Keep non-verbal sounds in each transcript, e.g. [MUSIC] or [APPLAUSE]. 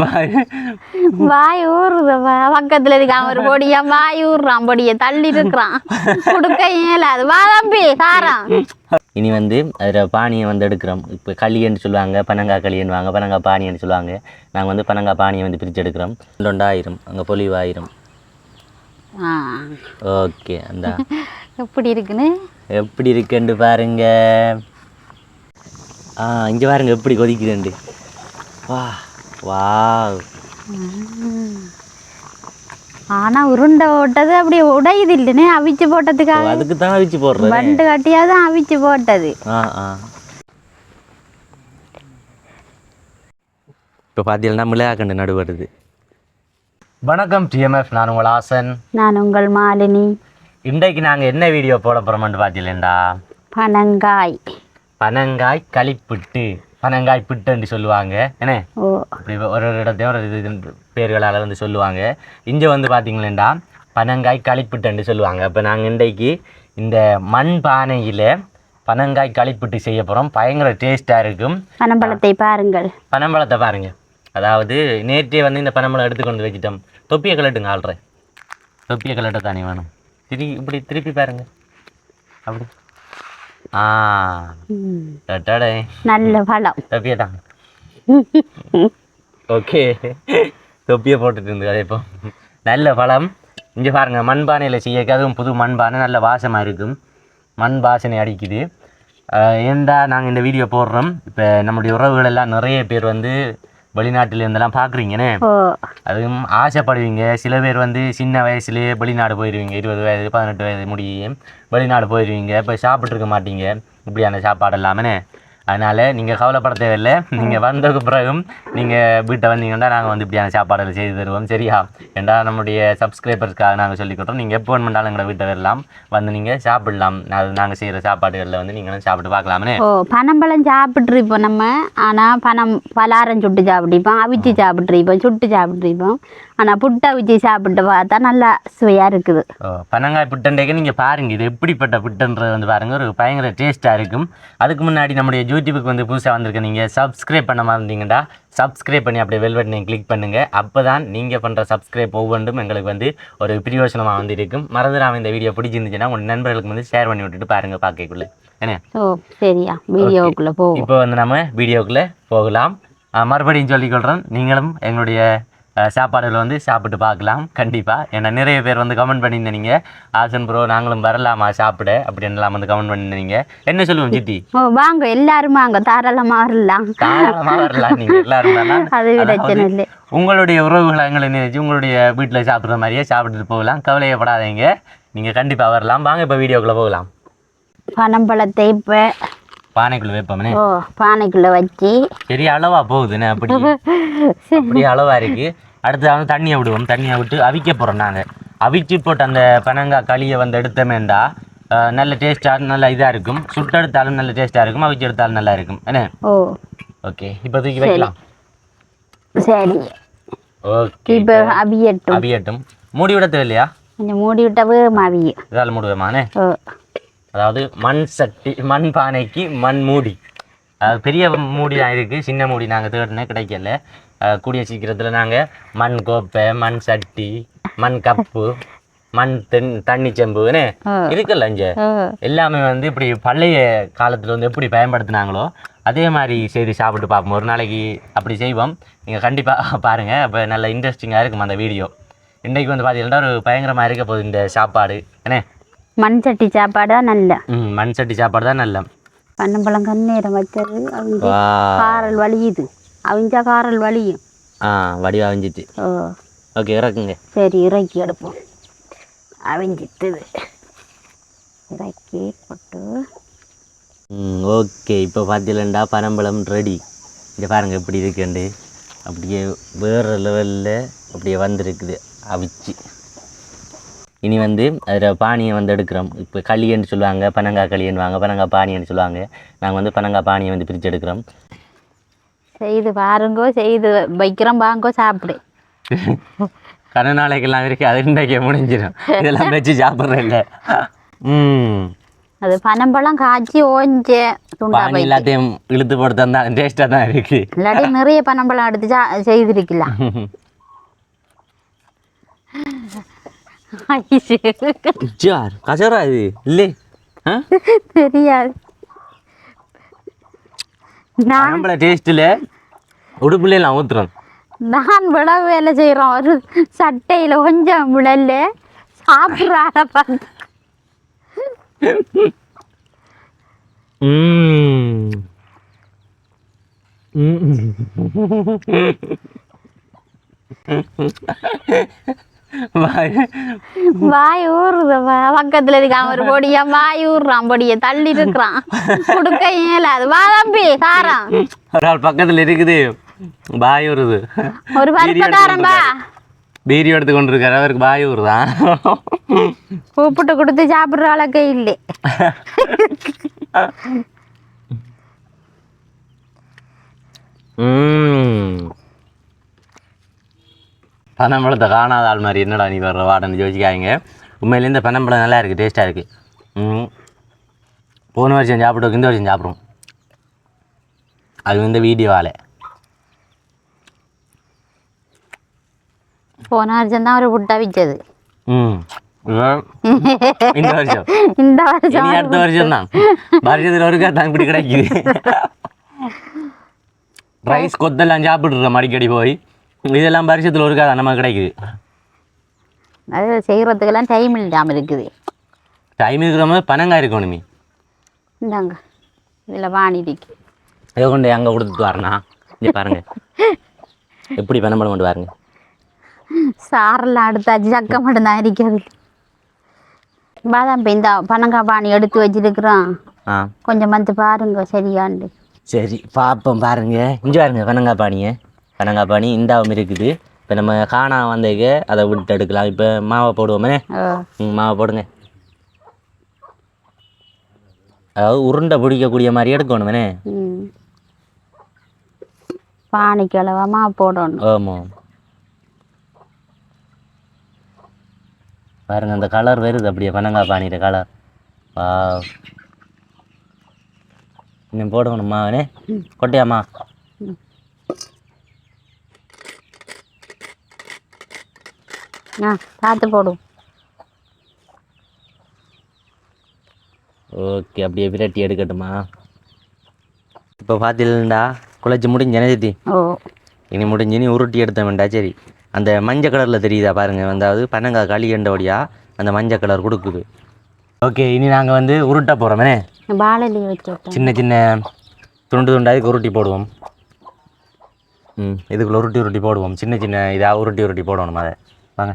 வாய். ஊறுதவா பக்கத்துல இருக்கான் ஒரு பொடியா வாய் ஊறுறான் பொடிய தள்ளி இருக்கிறான். கொடுக்க இயலாது வா தம்பி காரம் இனி வந்து அதில் பானியை வந்து எடுக்கிறோம். இப்போ களின்னு சொல்லுவாங்க பனங்காய் களின்னு வாங்க பனங்காய் பானின்னு சொல்லுவாங்க. நாங்கள் வந்து பனங்காய் பானியை வந்து பிரித்து எடுக்கிறோம். ரெண்டாயிரம் அங்கே பொலிவாயிரம் ஓகே அந்த. எப்படி இருக்குன்னு? எப்படி இருக்குன்னு பாருங்க. ஆ இங்கே பாருங்க எப்படி கொதிக்குதுண்டு. வா வா ஆனா உருண்டை போட்டது அப்படி உடையுது இல்லைன்னு அவிச்சு போட்டதுக்காக. அதுக்கு தான் வச்சு போடுறது. வண்டு கட்டியாதான் அவிச்சு போட்டது. ஆ ஆ. இப்போ பார்த்தீங்கன்னா மிளகாக்கண்டு நடுவருது வணக்கம் டிஎம்எஃப் நான் உங்கள் ஆசன். நான் உங்கள் மாலினி. இன்றைக்கு நாங்கள் என்ன வீடியோ போட போகிறோம்னு பார்த்தீங்களா பனங்காய். பனங்காய் களிப்பிட்டு. பனங்காய் பிட்டுன்னு சொல்லுவாங்க. என்ன ஓ. அப்படி ஒரு ஒரு இடத்தையும் ஒரு இது பேர்களால் வந்து சொல்லுவாங்க. இங்கே வந்து பார்த்தீங்களேண்டா பனங்காய் களிப்பிட்டுன்னு சொல்லுவாங்க. இப்போ நாங்கள் இன்றைக்கு இந்த மண் பானையில் பனங்காய் களிப்பிட்டு செய்ய போகிறோம் பயங்கர டேஸ்ட்டாக இருக்கும். பனம்பழத்தை பாருங்கள். பனம்பழத்தை பாருங்க. அதாவது நேற்றே வந்து இந்த பனம்பழம் எடுத்து கொண்டு வச்சுட்டோம். தொப்பியை கலட்டுங்க ஆள்ற தொப்பியை கலட்ட தானே வேணும். திரி இப்படி திருப்பி பாருங்க. அப்படி. நல்ல பழம். ஓகே. தொப்பியை போட்டுட்டு இருந்து அதே இப்போ. நல்ல பழம். இங்கே பாருங்க மண்பானையில் செய்யக்க அதுவும் புது மண்பானை நல்ல வாசமாக இருக்கும். மண் வாசனை அடிக்குது ஏன்டா நாங்கள் இந்த வீடியோ போடுறோம்? இப்போ நம்முடைய உறவுகள் எல்லாம் நிறைய பேர் வந்து வெளிநாட்டில் இருந்தெல்லாம் பார்க்குறீங்கன்னு அதுவும் ஆசைப்படுவீங்க. சில பேர் வந்து சின்ன வயசுலேயே வெளிநாடு போயிடுவீங்க இருபது வயது பதினெட்டு வயது முடியும். வெளிநாடு போயிடுவீங்க இப்போ சாப்பிட்ருக்க மாட்டீங்க. இப்படியான சாப்பாடு எல்லாமே அதனால் நீங்கள் கவலைப்பட தேவையில்லை. நீங்கள் வந்ததுக்கு பிறகும் நீங்கள் வீட்டை வந்தீங்கன்னா நாங்கள் வந்து இப்படியான சாப்பாடுகள் செய்து தருவோம். சரியா? ஏண்டா நம்முடைய சப்ஸ்கிரைபர்ஸ்க்காக நாங்கள் சொல்லிக்கிறோம் நீங்கள் எப்போ வேணுமென்றாலும் எங்களை வீட்டை வரலாம் வந்து நீங்கள் சாப்பிடலாம். அது நாங்கள் செய்கிற சாப்பாடுகளில் வந்து நீங்களும் சாப்பிட்டு பார்க்கலாமே ஓ பனம்பழம் சாப்பிட்ருப்போம் நம்ம. ஆனால் பனம் பலாரம் சுட்டு சாப்பிட்ருப்போம் அவிச்சு சாப்பிட்ருப்போம் சுட்டு சாப்பிட்ருப்போம் ஆனால் புட்டு அவிச்சு சாப்பிட்டு பார்த்தா நல்லா சுவையாக இருக்குது. பனங்காய் புட்டண்டேக்கு நீங்கள் பாருங்கள் இது எப்படிப்பட்ட புட்டுன்றது வந்து பாருங்கள் ஒரு பயங்கர டேஸ்ட்டாக இருக்கும். அதுக்கு முன்னாடி நம்முடைய யூடியூபுக்கு வந்து புதுசாக வந்திருக்க நீங்கள் சப்ஸ்கிரைப் பண்ண மறந்தீங்கடா சப்ஸ்கிரைப் பண்ணி அப்படியே வெல் பட்டனை கிளிக் பண்ணுங்கள் அப்போ தான் நீங்கள் பண்ணுற சப்ஸ்கிரைப் ஒவ்வொன்றும் எங்களுக்கு வந்து ஒரு பிரயோசனமாக வந்து இருக்கும். மறந்துடாம இந்த வீடியோ பிடிச்சிருந்துச்சுன்னா உங்கள் நண்பர்களுக்கு வந்து ஷேர் பண்ணி விட்டுட்டு பாருங்கள் பார்க்கக்குள்ள என்ன? ஓ சரியா. வீடியோவுக்குள்ளே போவோம் இப்போ வந்து நம்ம வீடியோக்குள்ளே போகலாம். மறுபடியும் சொல்லிக்கொள்கிறேன் நீங்களும் எங்களுடைய சாப்பாடுகளை வந்து சாப்பிட்டு பார்க்கலாம். கண்டிப்பாக ஏன்னா நிறைய பேர் வந்து கமெண்ட் பண்ணியிருந்தீங்க ஆசன் ப்ரோ நாங்களும் வரலாமா? சாப்பிட? அப்படின்லாம் வந்து கமெண்ட் பண்ணியிருந்தீங்க என்ன சொல்லுவோம் சித்தி? வாங்க எல்லாரும் வாங்க தாராளமாக வரலாம். தாராளமாக வரலாம். நீங்கள் எல்லாரும். அது பிரச்சனை இல்லை உங்களுடைய உறவுகளை எங்களை நினைச்சு உங்களுடைய வீட்டில் சாப்பிட்ற மாதிரியே சாப்பிட்டுட்டு போகலாம். கவலையப்படாதீங்க. நீங்கள் கண்டிப்பாக வரலாம். வாங்க இப்போ வீடியோக்குள்ளே போகலாம். பனம்பழத்தை இப்போ பானைக்குள்ளே வைப்போம்னே? ஓ பானைக்குள்ளே வச்சு. பெரிய அளவா போகுதுண்ணே அப்படி. அப்படியே அளவா இருக்கு. அடுத்து வந்து தண்ணியை விடுவோம். தண்ணியை விட்டு அவிக்க போகிறோம் நாங்கள் அவிச்சு போட்டு அந்த பனங்காய் களியை வந்து எடுத்தோமேண்டா நல்ல டேஸ்ட்டாக நல்ல இதாக இருக்கும். சுட்டு எடுத்தாலும் நல்ல டேஸ்ட்டாக இருக்கும். அவிச்சு எடுத்தாலும் நல்லா இருக்கும். என்ன? ஓ. ஓகே இப்போ தூக்கி வைக்கலாம். சரி. ஓகே இப்போ அவியட்டும். அவியட்டும். மூடி விட தேவையில்லையா? மூடி விட்டா வேகமா அவியும். இதால் மூடுவேமானே ஓ. அதாவது மண் சட்டி மண் பானைக்கு மண் மூடி. அதாவது பெரிய மூடி தான் இருக்குது சின்ன மூடி நாங்கள் தேடினே கிடைக்கல. கூடிய சீக்கிரத்தில் நாங்கள் மண் கோப்பை மண் சட்டி மண் கப்பு மண் தென் தண்ணி செம்புன்னு. இருக்குல்ல இங்கே. எல்லாமே வந்து இப்படி பழைய காலத்தில் வந்து எப்படி பயன்படுத்தினாங்களோ அதே மாதிரி செய்து சாப்பிட்டு பார்ப்போம். ஒரு நாளைக்கு அப்படி செய்வோம். நீங்கள் கண்டிப்பாக பாருங்கள் அப்போ நல்ல இன்ட்ரெஸ்டிங்காக இருக்கும் அந்த வீடியோ இன்றைக்கு வந்து பார்த்தீங்கன்னா ஒரு பயங்கரமாக இருக்க போகுது இந்த சாப்பாடு. என்ன? மண் சட்டி சாப்பாடு தான் நல்ல. மண் சட்டி சாப்பாடு தான் நல்ல பன்னம்பழம் கண்ணீரம் வச்சது. அவங்க காரல் வலியுது. அவங்க காரல் வலியும். ஆ வடிவா அவிஞ்சிட்டு ஓ. ஓகே இறக்குங்க. சரி இறக்கி எடுப்போம். அவிஞ்சிட்டுது இறக்கி போட்டு. ம் ஓகே. இப்போ பார்த்தீங்களா பனம்பழம் ரெடி இங்கே பாருங்கள் எப்படி இருக்குண்டு. அப்படியே வேறு லெவலில் அப்படியே வந்திருக்குது. அவிச்சு. இனி வந்து அதில் பானியை வந்து எடுக்கிறோம். இப்போ களின்னு சொல்லுவாங்க பனங்காய் களின்னு வாங்க பனங்காய் பானின்னு சொல்லுவாங்க. நாங்கள் வந்து பனங்காய் பானியை வந்து பிரித்து எடுக்கிறோம். செய்து பாருங்கோ செய்து வைக்கிறோம் வாங்கோ சாப்பிடு. கன நாளைக்கெல்லாம் இருக்குது அது இன்றைக்கே முடிஞ்சிடும். இதெல்லாம் வச்சு சாப்பிட்றேன் இல்லை ம். அது பனம்பழம் காய்ச்சி ஓஞ்ச பானி எல்லாத்தையும் இழுத்து போட்டு தந்தா டேஸ்ட்டாக தான் இருக்கு. இல்லாட்டி நிறைய பனம்பழம் எடுத்து செய்திருக்கலாம். [LAUGHS] ஜார் கசரா இது இல்லை. தெரியாது. நான் நம்மள டேஸ்ட்டில் உடுப்புல எல்லாம் ஊத்துறோம். நான் விட வேலை செய்கிறோம் ஒரு சட்டையில் கொஞ்சம் விடல சாப்பிட்றாட பார்த்து ம். வாய். வாய் ஊறுது வா- பக்கத்துல இருக்கான் ஒரு பொடியா வாய் ஊறுறான் பொடிய. தள்ளி இருக்கிறான். கொடுக்க இயலாது. வா தம்பி காரம் ஒரு ஆள் பக்கத்துல இருக்குது. பாய் வருது ஒரு பருப்பக்காரன் பா பீரி எடுத்து கொண்டு இருக்காரு. அவருக்கு பாய் வருதான் கூப்பிட்டு கொடுத்து சாப்பிடுற அளவுக்கு இல்லை. ம். பனம்பழத்தை காணாத ஆள் மாதிரி என்னடா நீ வர்ற வாடன்னு யோசிக்காங்க உண்மையிலே இந்த பனம்பழம் நல்லா இருக்குது டேஸ்ட்டாக இருக்குது போன வருஷம் சாப்பிட்டு இந்த வருஷம் சாப்பிடுவோம். அது வந்து வீடியோவால் போன வருஷம் தான் ஒரு புட்டா விச்சது ம். இந்த வருஷம். [LAUGHS] இந்த வருஷம் அடுத்த வருஷம் தான். வருஷத்தில் ஒருக்கா தான் இப்படி கிடைக்குது. [LAUGHS] ரைஸ் கொத்தெல்லாம் சாப்பிட்றோம் அடிக்கடி போய். இதெல்லாம் வருஷத்தில் ஒருக்கா தான் நமக்கு கிடைக்குது. அது செய்கிறதுக்கெல்லாம் டைம் இல்லாமல் இருக்குது. டைம் இருக்கிற மாதிரி பனங்காய் இருக்கணுமே இந்தாங்க இதில் வாணி இருக்கு. இதை கொண்டு அங்கே கொடுத்துட்டு வரேண்ணா இங்கே பாருங்க. [LAUGHS] எப்படி பனம்பழம் கொண்டு பாருங்க சாரெல்லாம் எடுத்தாச்சு சக்க மட்டும்தான் இருக்குது பாதாம் இந்த பனங்காய் பாணி எடுத்து வச்சிருக்கிறோம் கொஞ்சம் வந்து பாருங்க சரியாண்டு. சரி பார்ப்போம் பாருங்க. இங்கே பாருங்க பனங்காய் பானியை பனங்காய் பானி இந்தாவும் இருக்குது. இப்போ நம்ம காணா வந்ததுக்கு அதை விட்டு எடுக்கலாம். இப்போ மாவை போடுவோமே மாவை போடுங்க. அதாவது உருண்டை பிடிக்கக்கூடிய மாதிரி எடுக்கணுமே பானைக்கு அளவமா போடணும். ஆமாம் பாருங்க அந்த கலர் வருது அப்படியே பனங்காய் பானியில கலர் வா இன்னும் போடணுமா அவனே கொட்டையாம்மா ஆ பார்த்து போடும் ஓகே அப்படியே விரட்டி எடுக்கட்டுமா இப்போ பார்த்தீங்களா குழச்சி முடிஞ்ச ஜனஜதி ஓ இனி முடிஞ்சு நீ உருட்டி எடுத்த வேண்டா சரி அந்த மஞ்சள் கலரில் தெரியுதா பாருங்க அதாவது பனங்காய் களி கண்டபடியா அந்த மஞ்சள் கலர் கொடுக்குது ஓகே இனி நாங்கள் வந்து உருட்ட போகிறோமே சின்ன சின்ன துண்டு துண்டா இதுக்கு உருட்டி போடுவோம் ம் இதுக்குள்ள உருட்டி உருட்டி போடுவோம் சின்ன சின்ன இதாக உருட்டி உருட்டி போடணும் அதை வாங்க.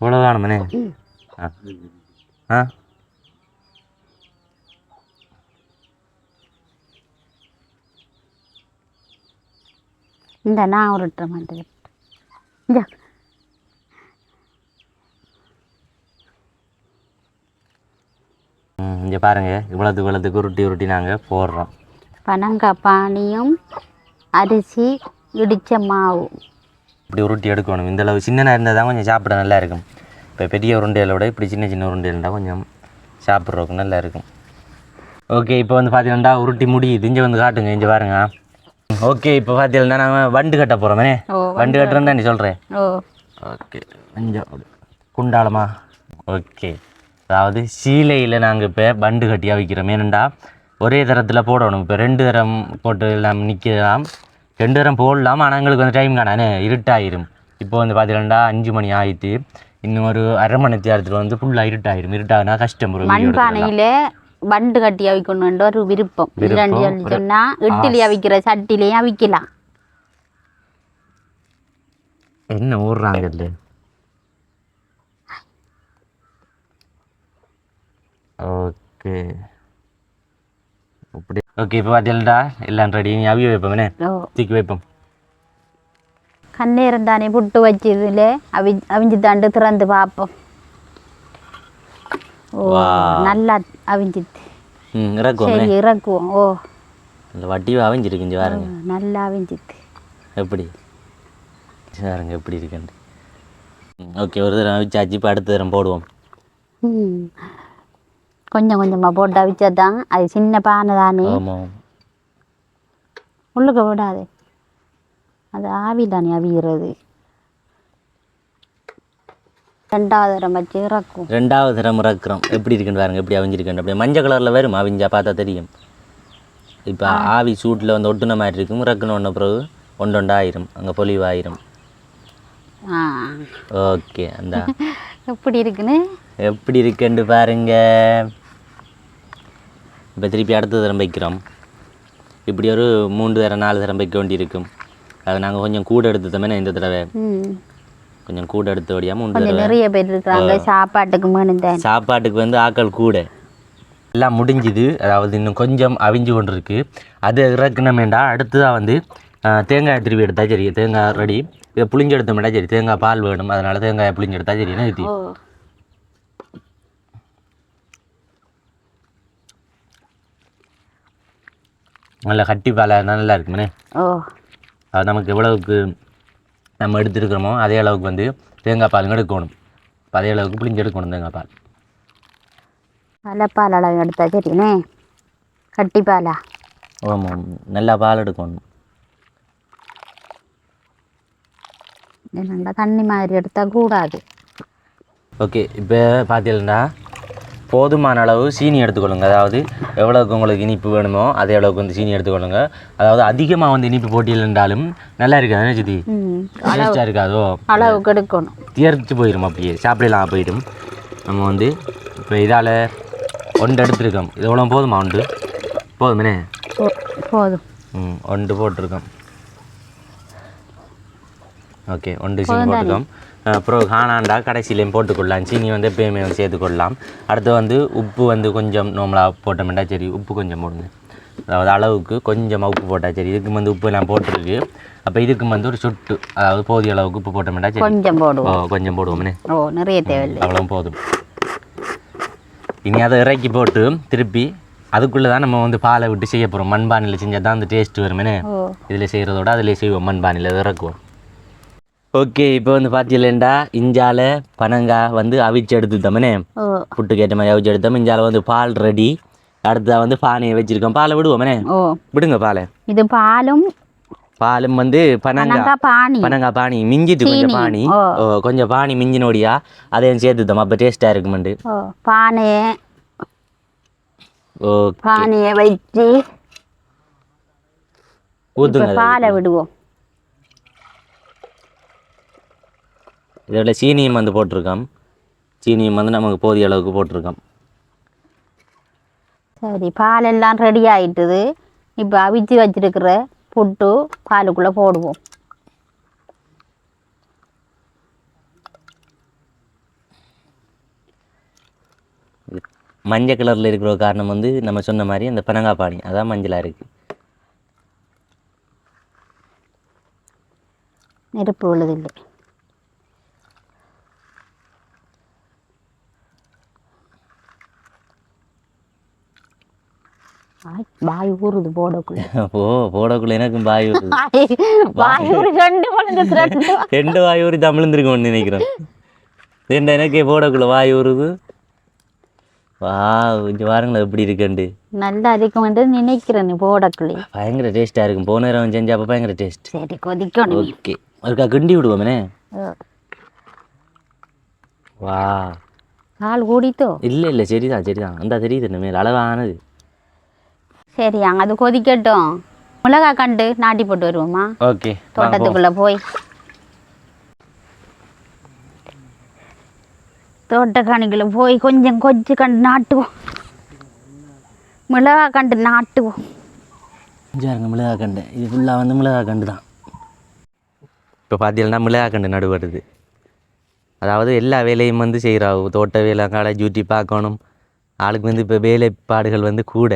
இவ்வளோதானே ஆ. ஆ. இந்த நான் உருட்டுற மாட்டேன் ம் இங்கே பாருங்கள் இவ்வளோத்துக்கு இவ்வளோத்துக்கு உருட்டி உருட்டி நாங்கள் போடுறோம். பனங்காய் பானியும் அரிசி இடித்த மாவு. இப்படி உருட்டி எடுக்கணும். இந்த அளவு சின்னதாக இருந்தால் தான் கொஞ்சம் சாப்பிட நல்லா இருக்கும் இப்போ பெரிய உருண்டைகளை விட இப்படி சின்ன சின்ன உருண்டை இருந்தால் கொஞ்சம் சாப்பிட்றதுக்கு நல்லா இருக்கும் ஓகே இப்போ வந்து பார்த்தீங்கன்னா உருட்டி முடியுது. இங்கே வந்து காட்டுங்க இங்கே பாருங்க. ஓகே இப்போ பார்த்தீங்கன்னா நான் வண்டு கட்ட போகிறோமே வண்டு கட்டுறேன்னு தான் நீ சொல்கிறேன் ஓகே கொஞ்சம் குண்டாலமா ஓகே. அதாவது சீலையில் நாங்கள் இப்போ பண்டு கட்டியாக வைக்கிறோம். ஏனண்டா ஒரே தரத்தில் போடணும். இப்போ ரெண்டு தரம் போட்டு எல்லாம் நிற்கலாம் ரெண்டு தரம் போடலாம். ஆனால் எங்களுக்கு வந்து டைம் காணானே இருட்டாயிரும். இப்போ வந்து பார்த்தீங்கன்னா அஞ்சு மணி ஆயிட்டு இன்னும் ஒரு அரை மணி நேரத்தில் வந்து ஃபுல்லாக இருட்டாயிரும். இருட்டாகினா கஷ்டம். மண்பானையில பண்டு கட்டி அவிக்கணுன்ற ஒரு விருப்பம். இல்லைன்னு சொல்லி சொன்னா இட்லி அவிக்கிற சட்டிலையும் அவிக்கலாம் என்ன ஓடுறாங்க இல்லை ஓகே. அப்படி ஓகே இப்போ பார்த்தீங்களா எல்லாம் ரெடி நீ அவிய வைப்போமே தூக்கி வைப்போம். கண்ணேரம் தானே புட்டு வச்சதுல? அவி அவிஞ்சு தாண்டு திறந்து பார்ப்போம் ஓ. நல்லா அவிஞ்சிட்டு இறக்குவோமே இறக்குவோம். ஓ. இந்த வட்டி அவிஞ்சிருக்கு இங்கே பாருங்க. நல்லா அவிஞ்சிட்டு எப்படி? பாருங்க எப்படி இருக்குன்னு ஓகே ஒரு தடவை வச்சாச்சு இப்போ அடுத்த தரம் போடுவோம். ம். கொஞ்சம் கொஞ்சமாக போட்டு அவிச்சா தான் அது சின்ன பானை தானே. உள்ளுக்க விடாது அது ஆவி தானே அவிகிறது ரெண்டாவது தரம் வச்சு இறக்கும். ரெண்டாவது தரம் இறக்குறோம். எப்படி இருக்குன்னு பாருங்க எப்படி அவிஞ்சிருக்குன்னு. அப்படியே மஞ்சள் கலரில் வரும் அவிஞ்சா பார்த்தா தெரியும். இப்போ ஆவி சூட்டில் வந்து ஒட்டுன மாதிரி இருக்கும். இறக்குன ஒன்று பிறகு ஒன்று ஒன்று ஆயிரும் அங்கே பொலிவு ஆயிரும் ஆ. ஓகே அந்த. [LAUGHS] எப்படி இருக்குன்னு? எப்படி இருக்குன்னு பாருங்க. இப்போ திருப்பி அடுத்த தரம் வைக்கிறோம். இப்படி ஒரு மூன்று தரம் நாலு தரம் வைக்க வேண்டியிருக்கும். அதை நாங்கள் கொஞ்சம் கூட எடுத்துட்டோமே இந்த தடவை. கொஞ்சம் கூட கொஞ்சம் தடவை. நிறைய பேர் இருக்கிறாங்க. சாப்பாட்டுக்கு சாப்பாட்டுக்கு வந்து ஆக்கள் கூட. எல்லாம் முடிஞ்சுது. அதாவது இன்னும் கொஞ்சம் அவிஞ்சு கொண்டு இருக்கு அது இறக்கணுமேண்டா அடுத்ததாக வந்து தேங்காய் திருப்பி எடுத்தா சரி தேங்காய் ரெடி இதை புளிஞ்சு எடுத்தோம்டா சரி தேங்காய் பால் வேணும். அதனால தேங்காய் புளிஞ்சு எடுத்தா சரி நிறுத்தி ஓ நல்லா கட்டி பால் நல்லா இருக்குமே ஓ. அது நமக்கு எவ்வளவுக்கு நம்ம எடுத்துருக்கிறோமோ அதே அளவுக்கு வந்து தேங்காய் பால் எடுக்கணும். அதே அளவுக்கு புளிஞ்சு எடுக்கணும் தேங்காய் பால். தலைப்பால் அளவு எடுத்தா சரிண்ணே கட்டிப்பாலா ஆமாம் நல்லா பால் எடுக்கணும். என்னண்டா தண்ணி மாதிரி எடுத்தா கூடாது. ஓகே இப்போ பார்த்தீங்கன்னா போதுமான அளவு சீனி எடுத்துக்கொள்ளுங்க. அதாவது எவ்வளோக்கு உங்களுக்கு இனிப்பு வேணுமோ அதே அளவுக்கு வந்து சீனி எடுத்துக்கொள்ளுங்க. அதாவது அதிகமாக வந்து இனிப்பு போட்டியில்ன்றாலும் நல்லா இருக்காது சித்தி? ம் டேஸ்ட்டாக இருக்காதோ? அளவுக்கு எடுக்கணும் தேர்த்து போயிடும் அப்படியே சாப்பிடலாம் போயிடும். நம்ம வந்து இப்போ இதால் ஒன்று எடுத்துருக்கோம். இது எவ்வளோ போதுமா ஒன்று? போதுமே போ- போதும். ம் ஒன்று போட்டிருக்கோம். ஓகே ஒன்று சீனி போட்டுக்கோம் அப்புறம் காணாண்டா கடைசியிலையும் போட்டுக்கொள்ளலாம். சீனி வந்து எப்பயுமே சேர்த்துக்கொள்ளலாம். அடுத்து வந்து உப்பு வந்து கொஞ்சம் நார்மலாக போட்டோம்னா சரி உப்பு கொஞ்சம் போடுங்க. அதாவது அளவுக்கு கொஞ்சமாக உப்பு போட்டால் சரி இதுக்கு வந்து உப்பு எல்லாம் போட்டிருக்கு. அப்போ இதுக்கு வந்து ஒரு சுட்டு அதாவது போதிய அளவுக்கு உப்பு போட்டோம்னா சரி. கொஞ்சம் ஓ போடுவோம் கொஞ்சம் போடுவோம்னே ஓ நிறைய தேவையில்லை. அவ்வளோ போதும். இனி அதை இறக்கி போட்டு திருப்பி அதுக்குள்ளே தான் நம்ம வந்து பாலை விட்டு செய்ய போகிறோம் மண்பானையில் செஞ்சால் தான் அந்த டேஸ்ட் வருமேனே இதில் செய்கிறதோட அதில் செய்வோம் மண்பானையில் இறக்குவோம். ஓகே இப்போ வந்து பார்த்தீங்களா இஞ்சால பனங்காய் வந்து அவிச்சு எடுத்துட்டோமனே புட்டுக்கு ஏற்ற மாதிரி அவிச்சு எடுத்தோம். இஞ்சால வந்து பால் ரெடி அடுத்தா வந்து பானையை வச்சிருக்கோம். பாலை விடுவோமனே? விடுங்க பாலை. இது பாலும் பாலும் வந்து பனங்கா. பானி. பனங்காய் பானி. மிஞ்சிட்டு கொஞ்சம். பானி. ஓ. கொஞ்சம் பானி மிஞ்சினோடியா? அதையும் சேர்த்துட்டோம் அப்போ டேஸ்ட்டாக இருக்குமெண்டு. பானையை பானையை வச்சு ஊற்றுங்க பாலை விடுவோம். இதில் சீனியும் வந்து போட்டிருக்கோம். சீனியும் வந்து நமக்கு போதிய அளவுக்கு போட்டிருக்கோம். சரி பால் எல்லாம் ரெடி ஆயிட்டுது. இப்போ அவிச்சு வச்சிருக்கிற புட்டு பாலுக்குள்ளே போடுவோம். மஞ்சள் கலரில் இருக்கிற காரணம் வந்து நம்ம சொன்ன மாதிரி அந்த பனங்காய் பானி அதான் மஞ்சளாக இருக்குது நெருப்பு விழுதில்லை வாய் ஊறுது போடக்குள்ள. [LAUGHS] ஓ போடக்குள்ள எனக்கும் பாய் வருது வாய் ஊறு [LAUGHS] ரெண்டு [LAUGHS] ரெண்டு வாய் ஊறி தமிழ்ந்துருக்கோம்னு நினைக்கிறேன். ரெண்டு எனக்கே போடக்குள்ள வாய் ஊறுது. வா இங்கே பாருங்களேன் எப்படி இருக்குண்டு நல்லா இருக்கும் என்று நினைக்கிறேன் நீ போடக்குள்ளே. பயங்கர டேஸ்ட்டாக இருக்கும். போன நேரம் செஞ்ச அப்போ பயங்கர டேஸ்ட் சரி கொதிக்கணும் ஓகே அதுக்கா கிண்டி விடுவோமே வா. கால் கூடித்தோ இல்லை இல்லை சரிதான் சரிதான். அந்த தெரியுது மேல் அளவானது. சரி அங்க அது கொதிக்கட்டும். மிளகாய் கண்டு நாட்டி போட்டு வருவோமா? ஓகே தோட்டத்துக்குள்ள போய். தோட்டக்காணிக்குள்ள போய் கொஞ்சம் கொஞ்சம் கண்டு நாட்டுவோம். மிளகாய் கண்டு நாட்டுவோம். பாருங்க மிளகா கண்டு. இது ஃபுல்லாக வந்து மிளகா கண்டு தான். இப்போ பார்த்தீங்கன்னா மிளகா கண்டு நடுவடுது அதாவது எல்லா வேலையும் வந்து செய்கிறாவு தோட்ட வேலை காடை டியூட்டி பார்க்கணும். ஆளுக்கு வந்து இப்போ வேலைப்பாடுகள் வந்து கூட.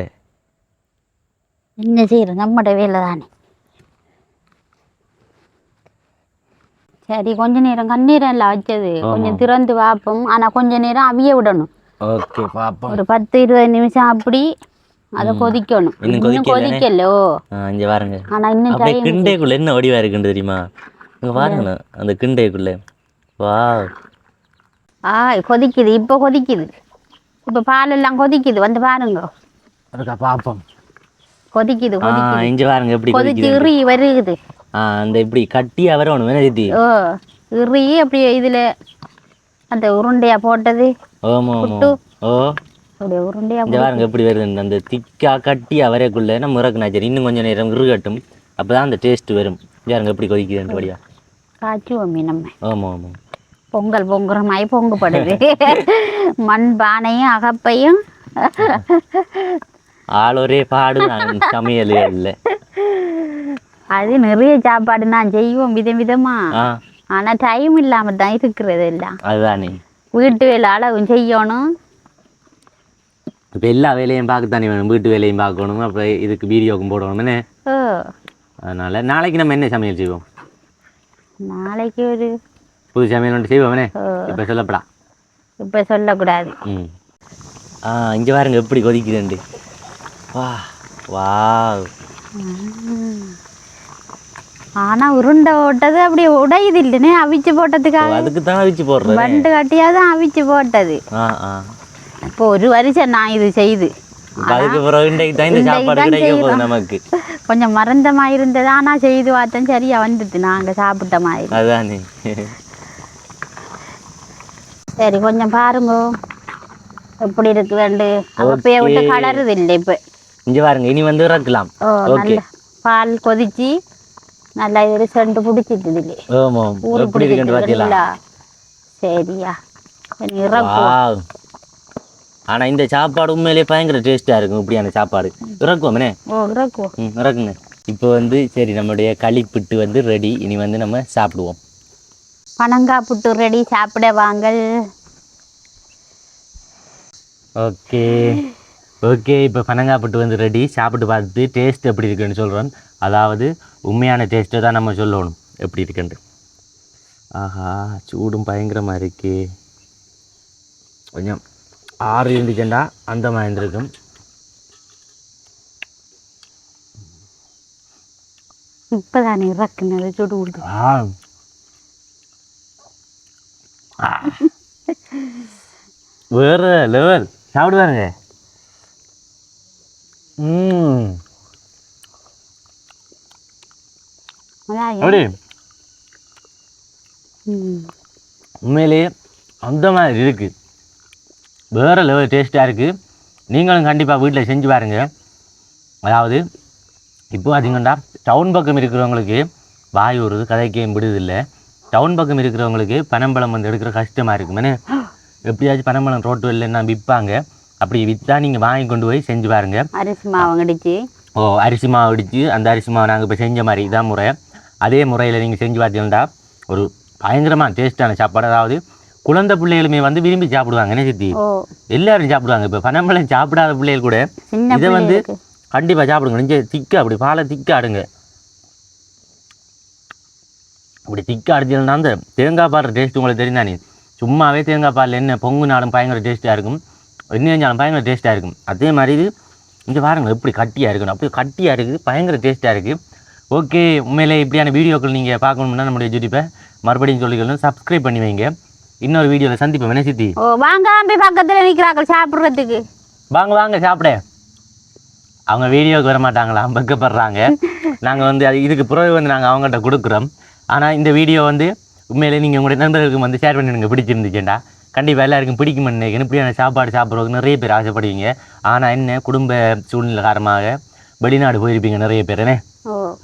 என்ன செய்யறது நம்மட வேலை தானே சரி கொஞ்ச நேரம் கண்ணீரம் இல்லை வச்சது கொஞ்சம் திறந்து பார்ப்போம். ஆனா கொஞ்ச நேரம் அவிய விடணும். ஒரு பத்து இருபது நிமிஷம் அப்படி அதை கொதிக்கணும். இன்னும்? கொதிக்கல இங்கே பாருங்க. ஆனா இன்னும் கிண்டேக்குள்ள என்ன வடிவா இருக்குன்னு தெரியுமா? இங்கே பாருங்கண்ணா அந்த கிண்டைக்குள்ளே. வா ஆ கொதிக்குது. இப்போ கொதிக்குது. இப்போ பாலெல்லாம் கொதிக்குது. வந்து பாருங்க. அதுக்கா பார்ப்போம். கொதிக்குது இங்கே பாருங்க எப்படி கொதிச்சு இறி வருகுது. அந்த இப்படி கட்டியாக வரணும் சித்தி? ஓ இறி அப்படியே இதில் அந்த உருண்டையா போட்டது. ஓமோ. ஓ. அப்படியே உருண்டையா இந்த பாருங்க எப்படி வருது. அந்த திக்கா கட்டி அவரைக்குள்ளே நம்ம இறக்குனா சரி இன்னும் கொஞ்சம் நேரம் இறுகட்டும். அப்போ தான் அந்த டேஸ்ட் வரும். பாருங்க எப்படி கொதிக்குது படியா. காய்ச்சுவோமே நம்ம. ஆமாம் ஆமாம் பொங்கல் பொங்குற மாதிரி பொங்குப்படுது [LAUGHS] மண் பானையும் அகப்பையும் ஆள் ஒரே பாடு [LAUGHS] சமையல் இல்லை அது நிறைய சாப்பாடு நான் செய்வோம் விதம் விதமா. ஆனா டைம் இல்லாம தான் இருக்கிறது எல்லாம். அதுதானே. வீட்டு வேலை அளவும் செய்யணும். இப்போ எல்லா வேலையும் பார்க்கத்தானே வேணும். வீட்டு வேலையும் பார்க்கணும். அப்புறம் இதுக்கு வீடியோக்கும் போடணும்னு அதனால நாளைக்கு நம்ம என்ன சமையல் செய்வோம்? நாளைக்கு ஒரு புது சமையல் ஒன்று செய்வோம்னே. இப்போ சொல்லப்படா. இப்ப சொல்லக்கூடாது. ம். ஆ இங்கே பாருங்க எப்படி கொதிக்குதுண்டு வா வா ஆனா உருண்டை போட்டது அப்படியே உடையுது இல்லைனே அவிச்சு போட்டதுக்காக. அதுக்கு தான் வச்சு போடுறது. பண்டு கட்டியாதான் அவிச்சு போட்டது. இப்போ ஒரு வருஷம் நான் இது செய்து. அதுக்கு பிறகு இன்றைக்கு தான் இந்த சாப்பாடு தான் கிடைக்க போகுது. நமக்கு. கொஞ்சம் மறந்தமா இருந்தது ஆனா செய்து பார்த்தேன் சரியா வந்துட்டு நாங்க சாப்பிட்ட மாதிரி. அதுதானே சரி கொஞ்சம் பாருங்க. எப்படி இருக்கு வேண்டு? அப்பயே விட்டு. கலருது இல்லை இப்போ. இங்கே பாருங்க இனி வந்து இறக்கலாம். ஓகே பால் கொதிச்சு நல்லா இது செண்டு பிடிச்சிட்டு இல்லை ஆமாம் எப்படி இருக்குன்னு பார்த்தீங்களா சரியா. ஆனால் இந்த சாப்பாடு உண்மையிலேயே பயங்கர டேஸ்ட்டாக இருக்கும் இப்படியான சாப்பாடு. இறக்குவோம்னே? இறக்குங்க. இப்போ வந்து சரி நம்மளுடைய களிப்பிட்டு வந்து ரெடி இனி வந்து நம்ம சாப்பிடுவோம். பனங்காய் புட்டு ரெடி சாப்பிட வாங்கள். ஓகே ஓகே இப்போ பனங்காப்பட்டு வந்து ரெடி சாப்பிட்டு பார்த்துட்டு டேஸ்ட் எப்படி இருக்குன்னு சொல்கிறோம் அதாவது உண்மையான டேஸ்ட்டை தான் நம்ம சொல்லணும். எப்படி இருக்குன்ட்டு ஆஹா சூடும் பயங்கரமாக இருக்கு. கொஞ்சம் ஆறு இருந்துச்சுண்டா அந்த மாதிரி இருந்திருக்கும். இப்போதானே இறக்குனது சுடு விடுது ஆ ஆ. வேற லெவல் சாப்பிடு பாருங்க ம் அதான் எப்படி ம். உண்மையிலேயே அந்த மாதிரி இருக்குது வேறு லெவல் டேஸ்ட்டாக இருக்குது நீங்களும் கண்டிப்பாக வீட்டில் செஞ்சு பாருங்க. அதாவது இப்போ பார்த்தீங்கன்னா டவுன் பக்கம் இருக்கிறவங்களுக்கு வாய் வருது கதைக்கே விடுதில்லை டவுன் பக்கம் இருக்கிறவங்களுக்கு பனம்பழம் வந்து எடுக்கிற கஷ்டமாக இருக்குமே. எப்படியாச்சும் பனம்பழம் ரோட்டு வெளில விற்பாங்க அப்படி விற்றா நீங்கள் வாங்கி கொண்டு போய் செஞ்சு பாருங்க. அரிசி மாவு கடிச்சு ஓ அரிசி மாவு இடித்து அந்த அரிசி மாவு நாங்கள் இப்போ செஞ்ச மாதிரி இதான் முறை. அதே முறையில் நீங்கள் செஞ்சு பார்த்தீங்கன்னா ஒரு பயங்கரமாக டேஸ்ட்டான சாப்பாடு. அதாவது குழந்தை பிள்ளைகளுமே வந்து விரும்பி சாப்பிடுவாங்க. என்ன சித்தி? எல்லாரும் சாப்பிடுவாங்க. இப்போ பனம்பழம் சாப்பிடாத பிள்ளைகள் கூட இதை வந்து கண்டிப்பாக சாப்பிடுங்க. நெஞ்ச திக்கா அப்படி பாலை திக்கா அடுங்க அப்படி திக்கா அடிச்சதுனா அந்த தேங்காய் பால் டேஸ்ட் உங்களுக்கு தெரியுதானே சும்மாவே தேங்காய் பால் என்ன பொங்குனாலும் பயங்கர டேஸ்ட்டாக இருக்கும். என்ன செஞ்சாலும் பயங்கர டேஸ்ட்டாக இருக்கும். அதே மாதிரி இது இங்கே பாருங்க எப்படி கட்டியாக இருக்கணும் அப்படியே கட்டியாக இருக்குது பயங்கர டேஸ்ட்டாக இருக்குது ஓகே உண்மையிலே இப்படியான வீடியோக்கள் நீங்கள் பார்க்கணும்னா நம்மளுடைய யூடியூப்பை மறுபடியும் சொல்லிக்கணும் சப்ஸ்கிரைப் பண்ணி வைங்க. இன்னொரு வீடியோவில் சந்திப்போம். என்ன சித்தி? ஓ வாங்க அம்பி பக்கத்துல நிக்கிறார்கள் சாப்பிடுறதுக்கு. வாங்க வாங்க சாப்பிட. அவங்க வீடியோவுக்கு வர மாட்டாங்களாம் வெக்கப்படுறாங்க. [LAUGHS] நாங்கள் வந்து அது இதுக்கு பிறகு வந்து நாங்கள் அவங்கள்ட்ட கொடுக்குறோம். ஆனால் இந்த வீடியோ வந்து உண்மையிலே நீங்கள் உங்களுடைய நண்பர்களுக்கு வந்து ஷேர் பண்ணிடுங்க. பிடிச்சிருந்துச்சுண்டா கண்டிப்பாக எல்லாருக்கும் பிடிக்கும்னு நினைக்கிறேன். இப்படியான சாப்பாடு சாப்பிட்றதுக்கு நிறைய பேர் ஆசைப்படுவீங்க. ஆனால் என்ன குடும்ப சூழ்நிலை காரணமாக வெளிநாடு போயிருப்பீங்க நிறைய பேர் என்ன?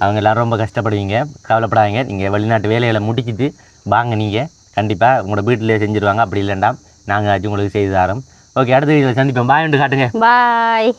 அவங்க எல்லாரும் ரொம்ப கஷ்டப்படுவீங்க. கவலைப்படாதீங்க. நீங்கள் வெளிநாட்டு வேலைகளை முடிச்சிட்டு வாங்க நீங்கள் கண்டிப்பாக உங்களோட வீட்டிலே செஞ்சுருவாங்க. அப்படி இல்லைண்டா நாங்கள் உங்களுக்கு செய்து தரோம். ஓகே அடுத்த வீடியோவில் சந்திப்போம். பாய் காட்டுங்க. பாய்